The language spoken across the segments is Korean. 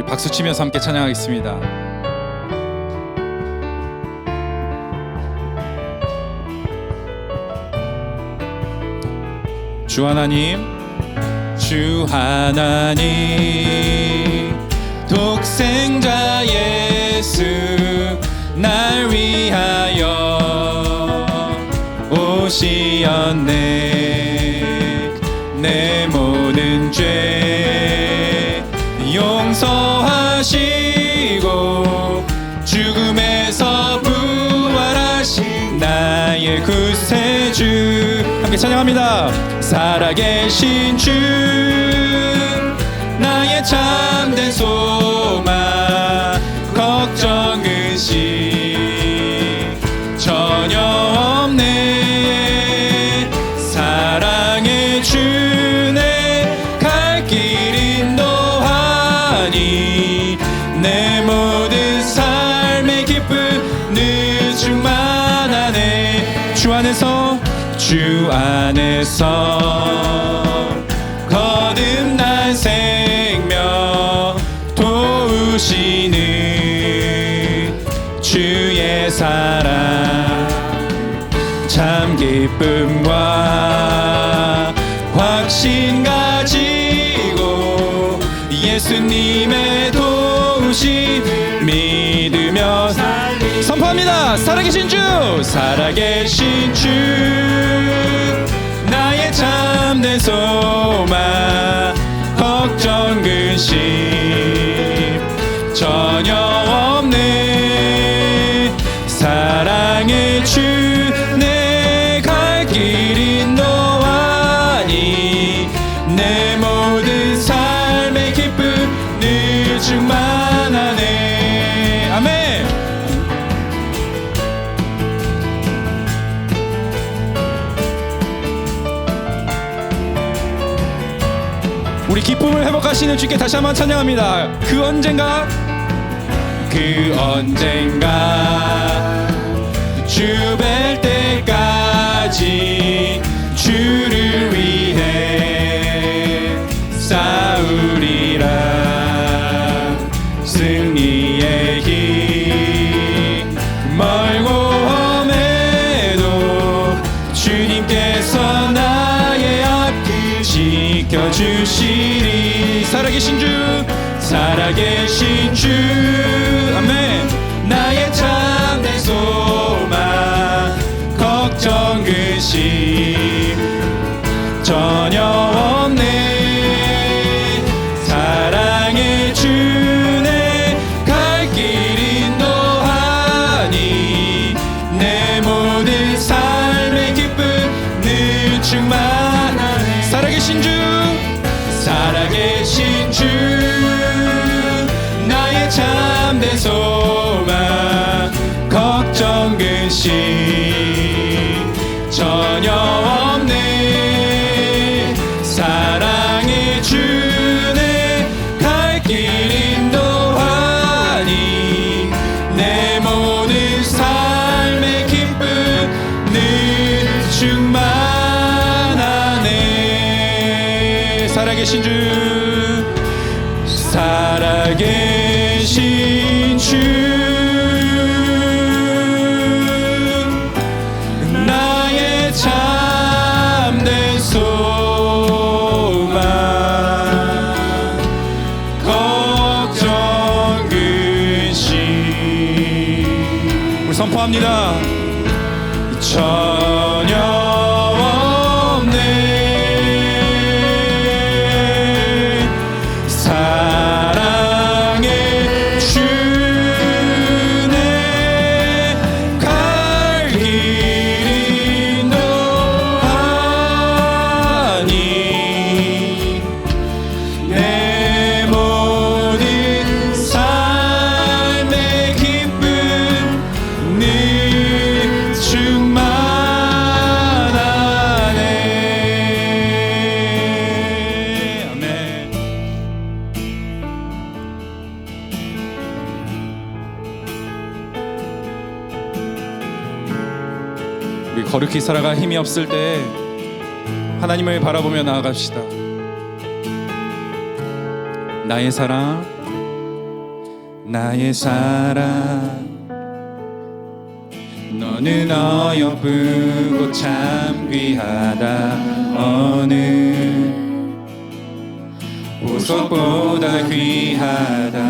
우리 박수 치면서 함께 찬양하겠습니다. 주 하나님, 주 하나님, 독생자 예수 날 위하여 오시었네 내 모든 죄 용서하시고 죽음에서 부활하신 나의 구세주. 함께 찬양합니다. 살아계신 주 나의 참된 소망 안에서 거듭난 생명 도우시는 주의 사랑 참 기쁨과 확신 가지고 예수님 선포합니다. 살아계신 주 살아계신 주. 나의 참된 소망 걱정 근심. 전혀 우리 기쁨을 회복하시는 주께 다시 한번 찬양합니다. 그 언젠가 그 언젠가 주 뵐 때까지 주를 위해 싸우리라. 승리의 길 멀고 험해도 주님께서 나의 앞길 지켜주시리 살아계신 주 살아계신 주. 아멘 살아계신 주. 살아계신. 주 선포합니다 거룩히 살아가 힘이 없을 때 하나님을 바라보며 나아갑시다. 나의 사랑 나의 사랑. 너는 어여쁘고 참 귀하다. 어느 보석보다 귀하다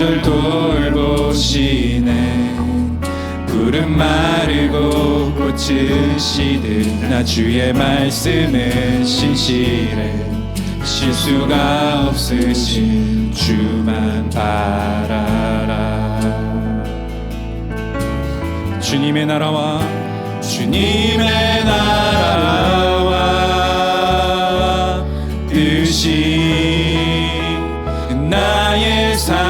계절 돌보시네 푸른 마르고 꽃은 시든 나 주의 말씀은 신실해 실수가 없으신 주만 바라라. 주님의 나라와 주님의 나라와 뜻이 나의 삶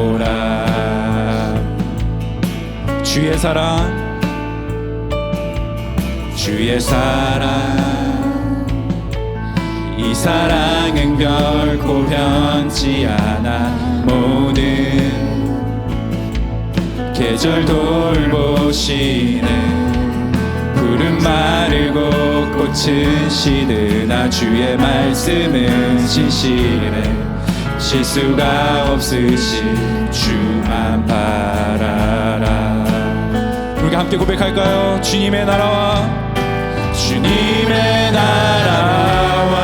주의 사랑. 주의 사랑. 이 사랑은 결코 변치 않아. 모든 계절 돌보시네 푸른 마르고 꽃은 시드나 주의 말씀은 신실해 실수가 없으신 주만 바라라 함께 고백할까요? 주님의 나라와 주님의 나라와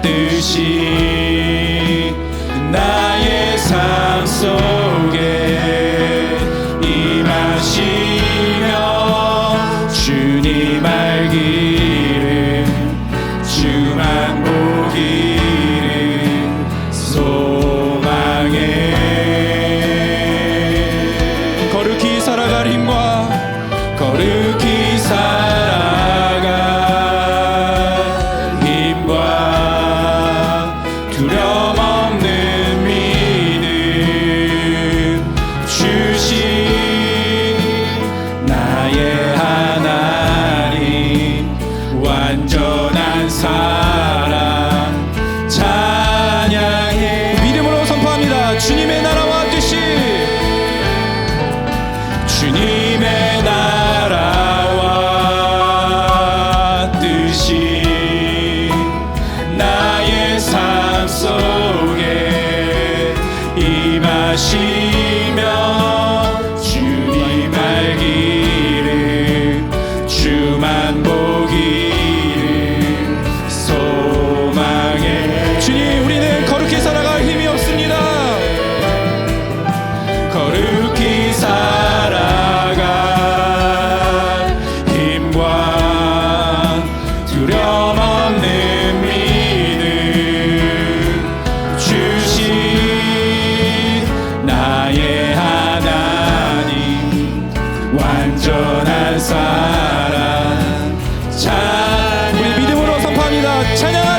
뜻이 나의 삶 속에 임하시 주 찬양하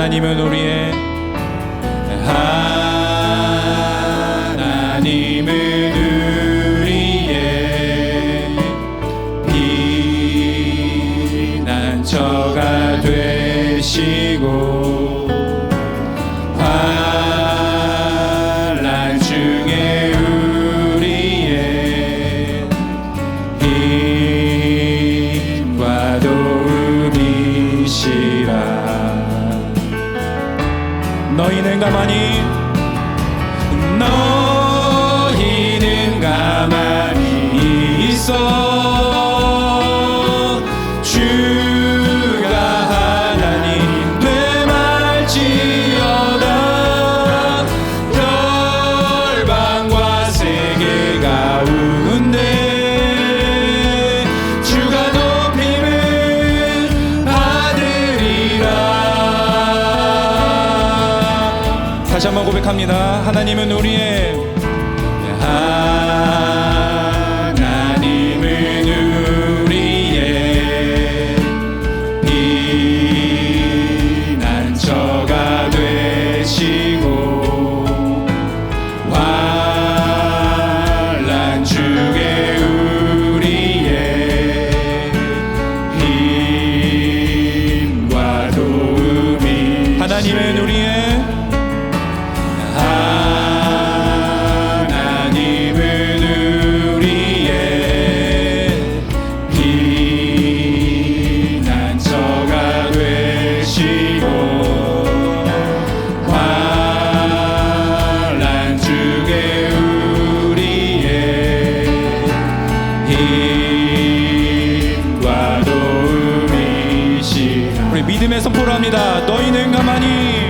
하나님은 우리의 고백합니다. 하나님은 우리의 네, 아. 선포를 합니다. 너희는 가만히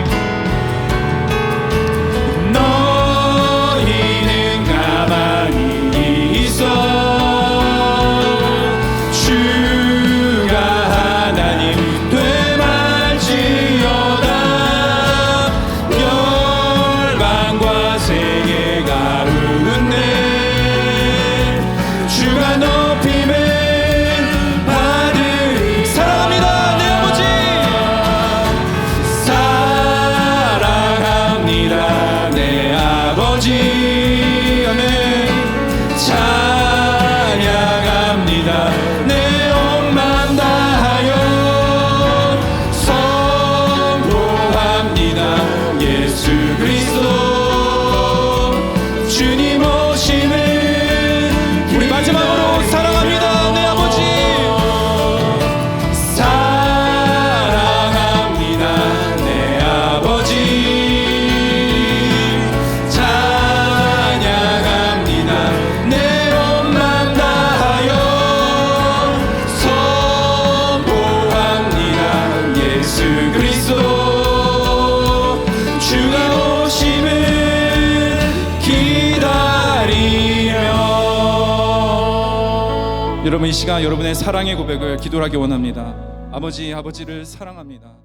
이 시간 여러분의 사랑의 고백을 기도하기 원합니다. 아버지 아버지를 사랑합니다.